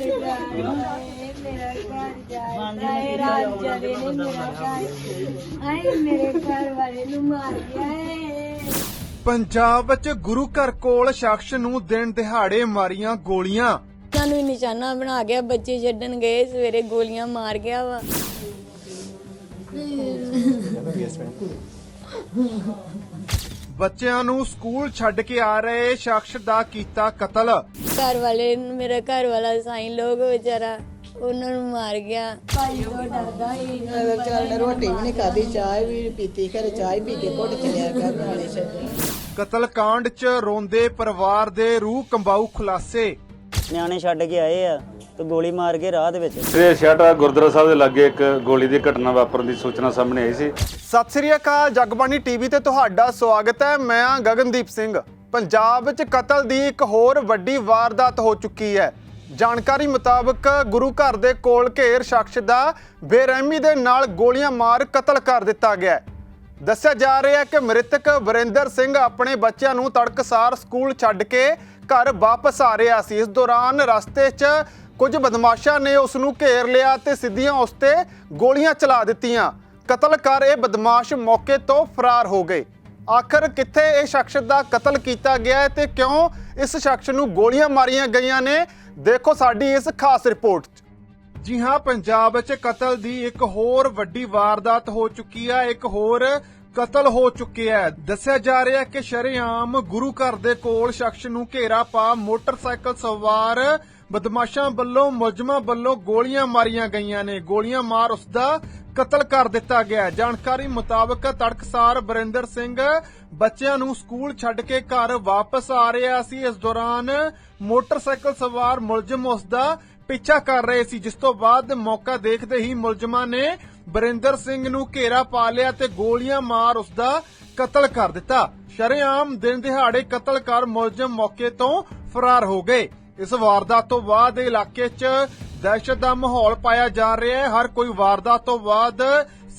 ਘਰ ਜਾ ਹਾਏ ਮੇਰਾ ਘਰ ਜਾ ਹਾਏ ਰਾਤ ਜਾਵੇ ਨੇ ਮੇਰਾ ਘਰ ਹਾਏ ਮੇਰੇ ਘਰ ਵਾਲੇ ਨੂੰ ਮਾਰ ਗਿਆ ਏ ਪੰਜਾਬ ਵਿੱਚ ਗੁਰੂ ਘਰ ਕੋਲ ਸ਼ਖਸ ਨੂੰ ਦਿਨ ਦਿਹਾੜੇ ਮਾਰੀਆਂ ਗੋਲੀਆਂ। ਸਾਨੂੰ ਹੀ ਨਿਸ਼ਾਨਾ ਬਣਾ ਗਿਆ ਬੱਚੇ ਛੱਡਣ ਗਏ ਸਵੇਰੇ ਗੋਲੀਆਂ ਮਾਰ ਗਿਆ ਵਾ। ਬੱਚਿਆਂ ਨੂੰ ਸਕੂਲ ਛੱਡ ਕੇ ਆ ਰਹੇ ਸ਼ਖਸ ਦਾ ਕੀਤਾ ਕਤਲ। ਘਰ ਵਾਲੇ ਨੂੰ ਮੇਰਾ ਘਰ ਵਾਲਾ ਸਾਈਂ ਲੋਕ ਵਿਚਾਰਾ ਉਹਨਾਂ ਨੂੰ ਮਾਰ ਗਿਆ। ਭਾਈ ਤੋਂ ਡਰਦਾ ਹੀ ਚੱਲ ਰੋਟੀ ਵੀ ਨਹੀਂ ਖਾਦੀ ਚਾਹ ਵੀ ਨੀ ਪੀਤੀ ਘਰੇ ਚਾਹ ਹੀ ਪੀ ਕੇ ਘੁੱਟ ਚਲਿਆ ਗਿਆ ਨਾਲੇ ਛੱਡ ਕਤਲकांड 'ਚ ਰੋਂਦੇ ਪਰਿਵਾਰ ਦੇ ਰੂਹ ਕੰਬਾਊ ਖੁਲਾਸੇ। ਨਿਆਣੇ ਛੱਡ ਕੇ ਆਏ ਆ। ਤੇ ਗੋਲੀ ਮਾਰ ਕੇ ਰਾਹ ਦੇ ਵਿੱਚ। ਤੇ ਛਾਟਾ ਗੁਰਦੁਆਰਾ ਸਾਹਿਬ ਦੇ ਲਾਗੇ ਇੱਕ ਗੋਲੀ ਦੀ ਘਟਨਾ ਵਾਪਰਨ ਦੀ ਸੂਚਨਾ ਸਾਹਮਣੇ ਆਈ ਸੀ। ਸਤਿ ਸ੍ਰੀ ਅਕਾਲ ਜਗਬਾਣੀ ਟੀਵੀ ਤੇ ਤੁਹਾਡਾ ਸਵਾਗਤ ਹੈ। ਮੈਂ ਹਾਂ ਗਗਨਦੀਪ ਸਿੰਘ। ਪੰਜਾਬ ਵਿੱਚ ਕਤਲ ਦੀ ਇੱਕ ਹੋਰ ਵੱਡੀ ਵਾਰਦਾਤ ਹੋ ਚੁੱਕੀ ਹੈ। ਜਾਣਕਾਰੀ ਮੁਤਾਬਕ ਗੁਰੂ ਘਰ ਦੇ ਕੋਲ ਘੇਰ ਸ਼ਖਸ ਦਾ ਬੇਰਹਿਮੀ ਦੇ ਨਾਲ ਗੋਲੀਆਂ ਮਾਰ ਕਤਲ ਕਰ ਦਿੱਤਾ ਗਿਆ ਹੈ। ਦੱਸਿਆ ਜਾ ਰਿਹਾ ਹੈ ਕਿ ਮ੍ਰਿਤਕ ਵਰਿੰਦਰ ਸਿੰਘ ਆਪਣੇ ਬੱਚਿਆਂ ਨੂੰ ਤੜਕਸਾਰ ਸਕੂਲ ਛੱਡ ਕੇ ਘਰ ਵਾਪਸ ਆ ਰਿਹਾ ਸੀ। ਇਸ ਦੌਰਾਨ ਰਸਤੇ 'ਚ ਕੁਝ ਬਦਮਾਸ਼ਾਂ ਨੇ ਉਸ ਨੂੰ ਘੇਰ ਲਿਆ ਤੇ ਸਿੱਧੀਆਂ ਉਸ ਤੇ ਗੋਲੀਆਂ ਚਲਾ ਦਿੱਤੀਆਂ। ਕਤਲ ਕਰ ਇਹ ਬਦਮਾਸ਼ ਮੌਕੇ ਤੋਂ ਫਰਾਰ ਹੋ ਗਏ। ਆਖਰ ਕਿੱਥੇ ਇਹ ਸ਼ਖਸ ਦਾ ਕਤਲ ਕੀਤਾ ਗਿਆ ਹੈ ਤੇ ਕਿਉਂ ਇਸ ਸ਼ਖਸ ਨੂੰ ਗੋਲੀਆਂ ਮਾਰੀਆਂ ਗਈਆਂ ਨੇ? ਦੇਖੋ ਸਾਡੀ ਇਸ ਖਾਸ ਰਿਪੋਰਟ ਜੀ ਹਾਂ, ਪੰਜਾਬ ਵਿੱਚ ਕਤਲ ਦੀ ਇੱਕ ਹੋਰ ਵੱਡੀ ਵਾਰਦਾਤ ਹੋ ਚੁੱਕੀ ਹੈ ਇੱਕ ਹੋਰ ਕਤਲ ਹੋ ਚੁੱਕਿਆ ਹੈ ਦੱਸਿਆ ਜਾ ਰਿਹਾ ਹੈ ਕਿ ਸ਼ਰੇਆਮ ਗੁਰੂ ਘਰ ਦੇ ਕੋਲ ਸ਼ਖਸ ਨੂੰ ਘੇਰਾ ਪਾ ਮੋਟਰਸਾਈਕਲ ਸਵਾਰ ਬਦਮਾਸ਼ਾਂ ਵੱਲੋਂ, ਮੁਲਜ਼ਮਾਂ ਵੱਲੋਂ ਗੋਲੀਆਂ ਮਾਰੀਆਂ ਗਈਆਂ ਨੇ। ਗੋਲੀਆਂ ਮਾਰ ਉਸ ਦਾ ਕਤਲ ਕਰ ਦਿੱਤਾ ਗਿਆ ਜਾਣਕਾਰੀ ਮੁਤਾਬਕ ਤੜਕਸਾਰ ਬਰਿੰਦਰ ਸਿੰਘ ਬੱਚਿਆਂ ਨੂੰ ਸਕੂਲ ਛੱਡ ਕੇ ਘਰ ਵਾਪਸ ਆ ਰਿਹਾ ਸੀ। ਇਸ ਦੌਰਾਨ ਮੋਟਰਸਾਈਕਲ ਸਵਾਰ ਮੁਲਜ਼ਮ ਉਸ ਦਾ ਪਿੱਛਾ ਕਰ ਰਹੇ ਸੀ, ਜਿਸ ਤੋਂ ਬਾਅਦ ਮੌਕਾ ਦੇਖਦੇ ਹੀ ਮੁਲਜ਼ਮਾਂ ਨੇ ਬਰਿੰਦਰ ਸਿੰਘ ਨੂੰ ਘੇਰਾ ਪਾ ਲਿਆ ਤੇ ਗੋਲੀਆਂ ਮਾਰ ਉਸ ਦਾ ਕਤਲ ਕਰ ਦਿੱਤਾ। ਸ਼ਰੇਆਮ ਦਿਨ ਦਿਹਾੜੇ ਕਤਲ ਕਰ ਮੁਲਜ਼ਮ ਮੌਕੇ ਤੋਂ ਫਰਾਰ ਹੋ ਗਏ। ਇਸ ਵਾਰਦਾਤ ਤੋਂ ਬਾਅਦ ਇਲਾਕੇ 'ਚ ਦਹਿਸ਼ਤ ਦਾ ਮਾਹੌਲ ਪਾਇਆ ਜਾ ਰਿਹਾ ਹੈ। ਹਰ ਕੋਈ ਵਾਰਦਾਤ ਤੋਂ ਬਾਅਦ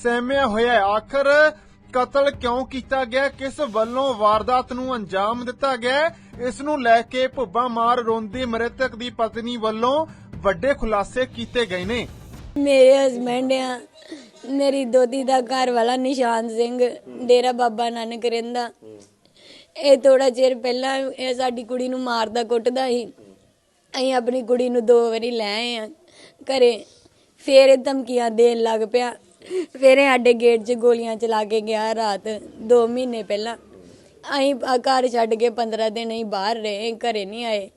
ਸਹਿਮਿਆ ਹੋਇਆ ਹੈ। ਆਖਰ ਕਤਲ ਕਿਉਂ ਕੀਤਾ ਗਿਆ? ਕਿਸ ਵੱਲੋਂ ਵਾਰਦਾਤ ਨੂੰ ਅੰਜਾਮ ਦਿੱਤਾ ਗਿਆ? ਇਸ ਨੂੰ ਲੈ ਕੇ ਭੁੱਬਾ ਮਾਰ ਰੋਂਦੀ ਮ੍ਰਿਤਕ ਦੀ ਪਤਨੀ ਵੱਲੋਂ ਵੱਡੇ ਖੁਲਾਸੇ ਕੀਤੇ ਗਏ ਨੇ। ਮੇਰੇ ਹਸਬੰਡ ਆ। ਮੇਰੀ ਦੋਦੀ ਦਾ ਘਰ ਵਾਲਾ ਨਿਸ਼ਾਨ ਸਿੰਘ, ਡੇਰਾ ਬਾਬਾ ਨਾਨਕ ਰਹਿੰਦਾ। ਇਹ ਥੋੜਾ ਚਿਰ ਪਹਿਲਾਂ ਇਹ ਸਾਡੀ ਕੁੜੀ ਨੂੰ ਮਾਰਦਾ ਕੁੱਟਦਾ ਸੀ। ਅਸੀਂ ਆਪਣੀ ਕੁੜੀ ਨੂੰ ਦੋ ਵਾਰੀ ਲੈ ਆਏ ਆ ਘਰੇ। ਫੇਰ ਇਹ ਧਮਕੀਆਂ ਦੇਣ ਲੱਗ ਪਿਆ। ਫੇਰ ਇਹ ਸਾਡੇ ਗੇਟ 'ਚ ਗੋਲੀਆਂ ਚਲਾ ਕੇ ਗਿਆ ਰਾਤ 2 ਮਹੀਨੇ ਪਹਿਲਾਂ। ਅਸੀਂ ਆ ਘਰ ਛੱਡ ਕੇ 15 ਦਿਨ ਅਸੀਂ ਬਾਹਰ ਰਹੇ, ਘਰੇ ਨਹੀਂ ਆਏ।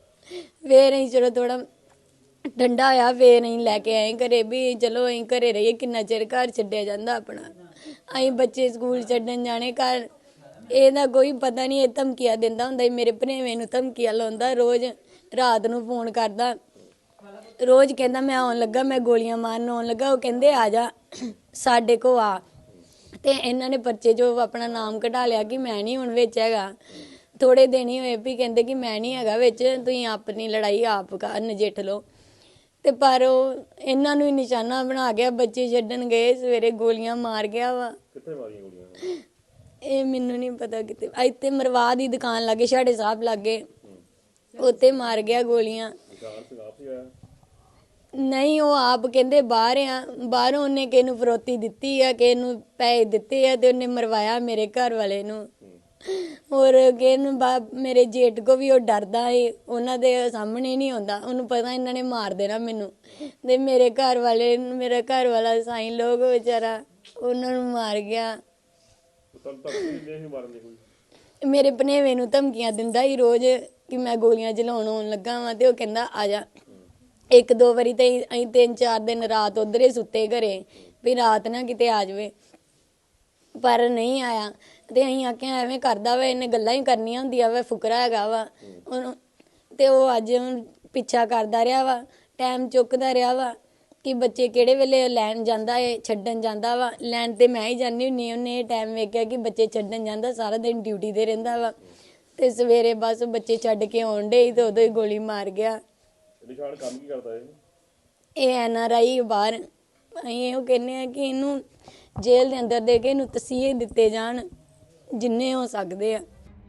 ਫੇਰ ਅਸੀਂ ਚਲੋ ਥੋੜਾ ਠੰਡਾ ਹੋਇਆ, ਫੇਰ ਅਸੀਂ ਲੈ ਕੇ ਆਏ ਘਰੇ ਵੀ ਚਲੋ ਅਸੀਂ ਘਰੇ ਰਹੀਏ, ਕਿੰਨਾ ਚਿਰ ਘਰ ਛੱਡਿਆ ਜਾਂਦਾ ਆਪਣਾ। ਅਸੀਂ ਬੱਚੇ ਸਕੂਲ ਛੱਡਣ ਜਾਣੇ ਘਰ। ਇਹਦਾ ਕੋਈ ਪਤਾ ਨਹੀਂ ਇਹ ਧਮਕੀਆਂ ਦਿੰਦਾ ਹੁੰਦਾ ਸੀ ਮੇਰੇ ਭਣੇਵੇਂ ਨੂੰ ਧਮਕੀਆਂ ਲਾਉਂਦਾ ਰੋਜ਼। ਰਾਤ ਨੂੰ ਫੋਨ ਕਰਦਾ ਰੋਜ਼ ਕਹਿੰਦਾ ਮੈਂ ਆਉਣ ਲੱਗਾ ਮੈਂ ਗੋਲੀਆਂ ਮਾਰਨ ਆਉਣ ਲੱਗਾ ਉਹ ਕਹਿੰਦੇ ਆ ਜਾ ਸਾਡੇ ਕੋ ਆ। ਤੇ ਇਹਨਾਂ ਨੇ ਪਰਚੇ ਜੋ ਆਪਣਾ ਨਾਮ ਕਢਾ ਲਿਆ ਕਿ ਮੈਂ ਨਹੀਂ ਹੁਣ ਵਿੱਚ ਹੈਗਾ। ਥੋੜੇ ਦਿਨ ਹੀ ਹੋਏ ਵੀ ਕਹਿੰਦੇ ਕਿ ਮੈਂ ਨਹੀਂ ਹੈਗਾ ਵਿੱਚ ਤੁਸੀਂ ਆਪਣੀ ਲੜਾਈ ਆਪ ਕਰ ਨਜਿੱਠ ਲਓ। ਤੇ ਪਰ ਉਹ ਇਹਨਾਂ ਨੂੰ ਹੀ ਨਿਸ਼ਾਨਾ ਬਣਾ ਗਿਆ ਬੱਚੇ ਛੱਡਣ ਗਏ ਸਵੇਰੇ ਗੋਲੀਆਂ ਮਾਰ ਗਿਆ ਵਾ। ਕਿੱਥੇ ਮਾਰੀਆਂ ਗੋਲੀਆਂ? ਇਹ ਮੈਨੂੰ ਨਹੀਂ ਪਤਾ ਕਿਤੇ ਇੱਥੇ ਮਰਵਾ ਦੀ ਦੁਕਾਨ ਲੱਗੇ ਸਾਡੇ ਸਾਹਿਬ ਲੱਗੇ। ਉੱਥੇ ਮਾਰ ਗਿਆ ਗੋਲੀਆਂ। ਨਹੀਂ, ਉਹ ਆਪ ਕਹਿੰਦੇ ਬਾਹਰ ਆ। ਬਾਹਰੋਂ ਉਹਨੇ ਕਿਸੇ ਨੂੰ ਫਰੋਤੀ ਦਿੱਤੀ ਆ, ਕਿਸੇ ਨੂੰ ਪੈਸੇ ਦਿੱਤੇ ਆ ਤੇ ਉਹਨੇ ਮਰਵਾਇਆ ਮੇਰੇ ਘਰ ਵਾਲੇ ਨੂੰ। ਹੋਰ ਕਿਸੇ ਨੂੰ ਬਾ- ਮੇਰੇ ਜੇਠ ਕੋ ਵੀ ਉਹ ਡਰਦਾ ਏ, ਉਹਨਾਂ ਦੇ ਸਾਹਮਣੇ ਨਹੀਂ ਆਉਂਦਾ। ਉਹਨੂੰ ਪਤਾ ਇਹਨਾਂ ਨੇ ਮਾਰ ਦੇਣਾ ਮੈਨੂੰ। ਤੇ ਮੇਰੇ ਘਰ ਵਾਲੇ ਨੂੰ ਮੇਰਾ ਘਰ ਵਾਲਾ ਸਾਈਂ ਲੋਕ ਵਿਚਾਰਾ, ਉਹਨਾਂ ਨੂੰ ਮਾਰ ਗਿਆ। ਮੇਰੇ ਭਨੇਵੇਂ ਨੂੰ ਧਮਕੀਆਂ ਦਿੰਦਾ ਹੀ ਰੋਜ਼ ਕਿ ਮੈਂ ਗੋਲੀਆਂ ਜਲਾਉਣ ਆਉਣ ਲੱਗਾ ਵਾਂ ਤੇ ਉਹ ਕਹਿੰਦਾ, ਆ ਜਾ। ਇੱਕ ਦੋ ਵਾਰੀ ਤੇ ਅਸੀਂ- ਅਸੀਂ ਤਿੰਨ ਚਾਰ ਦਿਨ ਰਾਤ ਉਧਰ ਹੀ ਸੁੱਤੇ ਘਰੇ, ਵੀ ਰਾਤ ਨਾ ਕਿਤੇ ਆ ਜਾਵੇ। ਪਰ ਨਹੀਂ ਆਇਆ। ਤੇ ਅਸੀਂ ਆਖਿਆ, ਐਵੇਂ ਕਰਦਾ ਵਾ, ਇਹਨੇ ਗੱਲਾਂ ਹੀ ਕਰਨੀਆਂ ਹੁੰਦੀਆਂ ਵਾ, ਫੁਕਰਾ ਹੈਗਾ ਵਾ। ਉਹਨੂੰ ਤੇ ਉਹ ਅੱਜ ਹੁਣ ਪਿੱਛਾ ਕਰਦਾ ਰਿਹਾ ਵਾ, ਟਾਈਮ ਚੁੱਕਦਾ ਰਿਹਾ ਵਾ। ਕਿ ਬੱਚੇ ਕਿਹੜੇ ਵੇਲੇ ਲੈਣ ਜਾਂਦਾ ਏ ਛੱਡਣ ਜਾਂਦਾ ਵਾ। ਲੈਣ ਤੇ ਮੈਂ ਹੀ ਜਾਂਦੀ ਹੁੰਨੀ ਉਹਨੇ ਟਾਈਮ ਵੇਖਿਆ ਕਿ ਬੱਚੇ ਛੱਡਣ ਜਾਂਦਾ ਸਾਰਾ ਦਿਨ ਡਿਊਟੀ ਤੇ ਰਹਿੰਦਾ ਵਾ। ਤੇ ਸਵੇਰੇ ਬਸ ਬੱਚੇ ਛੱਡ ਕੇ ਆਉਣ ਡੇ ਤੇ ਉਦੋਂ ਹੀ ਗੋਲੀ ਮਾਰ ਗਿਆ। ਨਿਸ਼ਾਨ ਕੰਮ ਕੀ ਕਰਦਾ ਇਹ? ਇਹ ਐਨ ਆਰ ਆਈ ਬਾਹਰ। ਅਸੀਂ ਇਹੋ ਕਹਿੰਦੇ ਆ ਕਿ ਇਹਨੂੰ ਜੇਲ੍ਹ ਦੇ ਅੰਦਰ ਦੇ ਕੇ ਇਹਨੂੰ ਤਸੀਹੇ ਦਿੱਤੇ ਜਾਣ ਜਿੰਨੇ ਹੋ ਸਕਦੇ ਆ।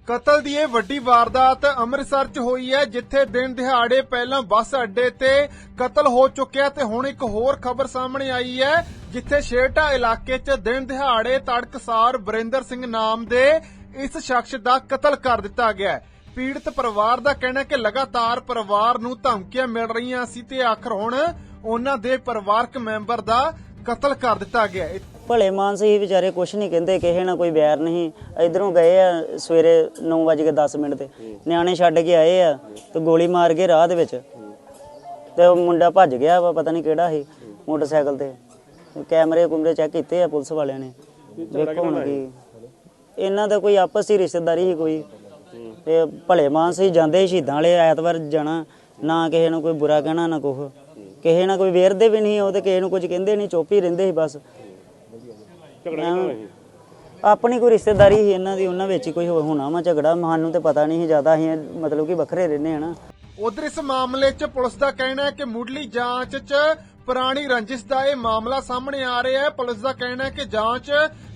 ਕਤਲ ਦੀ ਇਹ ਵੱਡੀ ਵਾਰਦਾਤ ਅੰਮ੍ਰਿਤਸਰ 'ਚ ਹੋਈ ਹੈ, ਜਿੱਥੇ ਦਿਨ ਦਿਹਾੜੇ ਪਹਿਲਾਂ ਬੱਸ ਅੱਡੇ ਤੇ ਕਤਲ ਹੋ ਚੁੱਕਿਆ ਤੇ ਹੁਣ ਇੱਕ ਹੋਰ ਖਬਰ ਸਾਹਮਣੇ ਆਈ ਹੈ, ਜਿੱਥੇ ਸ਼ੇਰਟਾ ਇਲਾਕੇ 'ਚ ਦਿਨ ਦਿਹਾੜੇ ਤੜਕਸਾਰ ਬਰਿੰਦਰ ਸਿੰਘ ਨਾਮ ਦੇ ਇਸ ਸ਼ਖਸ ਦਾ ਕਤਲ ਕਰ ਦਿੱਤਾ ਗਿਆ ਪੀੜਤ ਪਰਿਵਾਰ ਦਾ ਕਹਿਣਾ ਹੈ ਕਿ ਲਗਾਤਾਰ ਪਰਿਵਾਰ ਨੂੰ ਧਮਕੀਆਂ ਮਿਲ ਰਹੀਆਂ ਸੀ ਤੇ ਆਖਰ ਹੁਣ ਉਹਨਾਂ ਦੇ ਪਰਿਵਾਰਕ ਮੈਂਬਰ ਦਾ ਕਤਲ ਕਰ ਦਿੱਤਾ ਗਿਆ ਭਲੇ ਮਾਨਸ ਹੀ ਵਿਚਾਰੇ ਕੁਛ ਨਹੀਂ ਕਹਿੰਦੇ ਕਿਸੇ ਨਾਲ ਕੋਈ ਬੈਰ ਨਹੀਂ। ਇਧਰੋਂ ਗਏ ਆ ਸਵੇਰੇ 9:10 ਮਿੰਟ ਤੇ। ਨਿਆਣੇ ਛੱਡ ਕੇ ਆਏ ਆ ਤੇ ਗੋਲੀ ਮਾਰ ਕੇ ਰਾਹ ਦੇ ਵਿੱਚ। ਤੇ ਉਹ ਮੁੰਡਾ ਭੱਜ ਗਿਆ ਵਾ ਪਤਾ ਨਹੀਂ ਕਿਹੜਾ ਸੀ ਮੋਟਰਸਾਈਕਲ ਤੇ। ਕੈਮਰੇ ਕੁਮਰੇ ਚੈੱਕ ਕੀਤੇ ਆ ਪੁਲਿਸ ਵਾਲਿਆਂ ਨੇ। ਵੇਖੋ ਹੁਣ ਕੀ। ਇਹਨਾਂ ਦਾ ਕੋਈ ਆਪਸ ਦੀ ਰਿਸ਼ਤੇਦਾਰੀ ਹੀ ਕੋਈ। ਤੇ ਭਲੇ ਮਾਨਸ ਹੀ ਜਾਂਦੇ ਸੀ ਸ਼ਹੀਦਾਂ ਵਾਲੇ ਐਤਵਾਰ ਜਾਣਾ। ਨਾ ਕਿਸੇ ਨੂੰ ਕੋਈ ਬੁਰਾ ਕਹਿਣਾ ਨਾ ਕੁਛ। ਕਿਸੇ ਨਾਲ ਕੋਈ ਵੇਰਦੇ ਵੀ ਨਹੀਂ ਉਹ ਤੇ ਕਿਸੇ ਨੂੰ ਕੁਝ ਕਹਿੰਦੇ ਨਹੀਂ ਚੁੱਪ ਹੀ ਰਹਿੰਦੇ ਸੀ ਬਸ। ਆਪਣੀ ਕੋਈ ਰਿਸ਼ਤੇਦਾਰੀ ਸੀ ਇਹਨਾਂ ਦੀ ਉਹਨਾਂ ਵਿੱਚ ਹੀ ਕੋਈ ਹੋ- ਹੋਣਾ ਵਾ ਝਗੜਾ ਸਾਨੂੰ ਤੇ ਪਤਾ ਨਹੀਂ ਸੀ ਜ਼ਿਆਦਾ ਅਸੀਂ ਮਤਲਬ ਕਿ ਵੱਖਰੇ ਰਹਿੰਦੇ ਨਾ। ਉਧਰ ਇਸ ਮਾਮਲੇ 'ਚ ਪੁਲਿਸ ਦਾ ਕਹਿਣਾ ਹੈ ਕਿ ਮੁੱਢਲੀ ਜਾਂਚ 'ਚ ਪੁਰਾਣੀ ਰੰਜਿਸ਼ ਦਾ ਇਹ ਮਾਮਲਾ ਸਾਹਮਣੇ ਆ ਰਿਹਾ ਹੈ। ਪੁਲਿਸ ਦਾ ਕਹਿਣਾ ਹੈ ਕਿ ਜਾਂਚ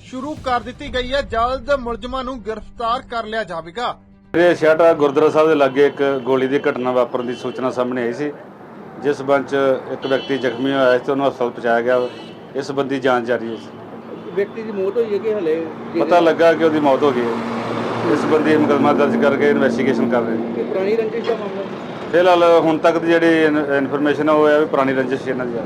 ਸ਼ੁਰੂ ਕਰ ਦਿੱਤੀ ਗਈ ਹੈ। ਜਲਦ ਮੁਲਜ਼ਮਾਂ ਨੂੰ ਗ੍ਰਿਫਤਾਰ ਕਰ ਲਿਆ ਜਾਵੇਗਾ। ਇਹ ਸ਼ਾਟਾ ਗੁਰਦੁਆਰਾ ਸਾਹਿਬ ਦੇ ਲਾਗੇ ਇੱਕ ਗੋਲੀ ਦੀ ਘਟਨਾ ਵਾਪਰਨ ਦੀ ਸੂਚਨਾ ਸਾਹਮਣੇ ਆਈ ਸੀ ਜਿਸ ਸਬੰਧ 'ਚ ਇੱਕ ਵਿਅਕਤੀ ਜ਼ਖਮੀ ਹੋਇਆ ਸੀ ਤੇ ਉਹਨੂੰ ਹਸਪਤਾਲ ਪਹੁੰਚਾਇਆ ਗਿਆ ਇਸ ਸੰਬੰਧੀ ਜਾਂਚ ਜਾਰੀ ਹੈ ਵਿਅਕਤੀ ਦੀ ਮੌਤ ਹੋਈ ਹੈ ਕਿ ਹਲੇ ਪਤਾ ਲੱਗਾ ਕਿ ਉਹਦੀ ਮੌਤ ਹੋ ਗਈ ਹੈ। ਇਸ ਸੰਬੰਧੀ ਮੁਕੱਦਮਾ ਦਰਜ ਕਰਕੇ ਇਨਵੈਸਟੀਗੇਸ਼ਨ ਕਰ ਰਹੇ ਨੇ। ਕਿ ਪੁਰਾਣੀ ਰੰਜਿਸ਼ ਦਾ ਮਾਮਲਾ ਫਿਲਹਾਲ ਹੁਣ ਤੱਕ ਦੀ ਜਿਹੜੀ ਇਨਫੋਰਮੇਸ਼ਨ ਹੈ ਉਹ ਹੈ ਵੀ ਪੁਰਾਣੀ ਰੰਜਿਸ਼ ਇਹਨਾਂ ਦੀ ਹੈ।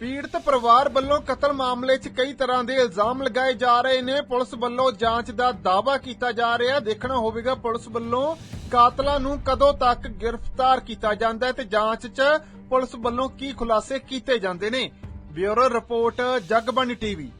ਪੀੜਤ ਪਰਿਵਾਰ ਵੱਲੋਂ ਕਤਲ ਮਾਮਲੇ 'ਚ ਕਈ ਤਰ੍ਹਾਂ ਦੇ ਇਲਜ਼ਾਮ ਲਗਾਏ ਜਾ ਰਹੇ ਨੇ। ਪੁਲਿਸ ਵੱਲੋਂ ਜਾਂਚ ਦਾ ਦਾਅਵਾ ਕੀਤਾ ਜਾ ਰਿਹਾ। ਦੇਖਣਾ ਹੋਵੇਗਾ ਪੁਲਿਸ ਵੱਲੋਂ ਕਾਤਲਾਂ ਨੂੰ ਕਦੋਂ ਤੱਕ ਗ੍ਰਿਫਤਾਰ ਕੀਤਾ ਜਾਂਦਾ ਹੈ ਤੇ ਜਾਂਚ 'ਚ ਪੁਲਿਸ ਵੱਲੋਂ ਕੀ ਖੁਲਾਸੇ ਕੀਤੇ ਜਾਂਦੇ ਨੇ। Bureau report Jagbani TV.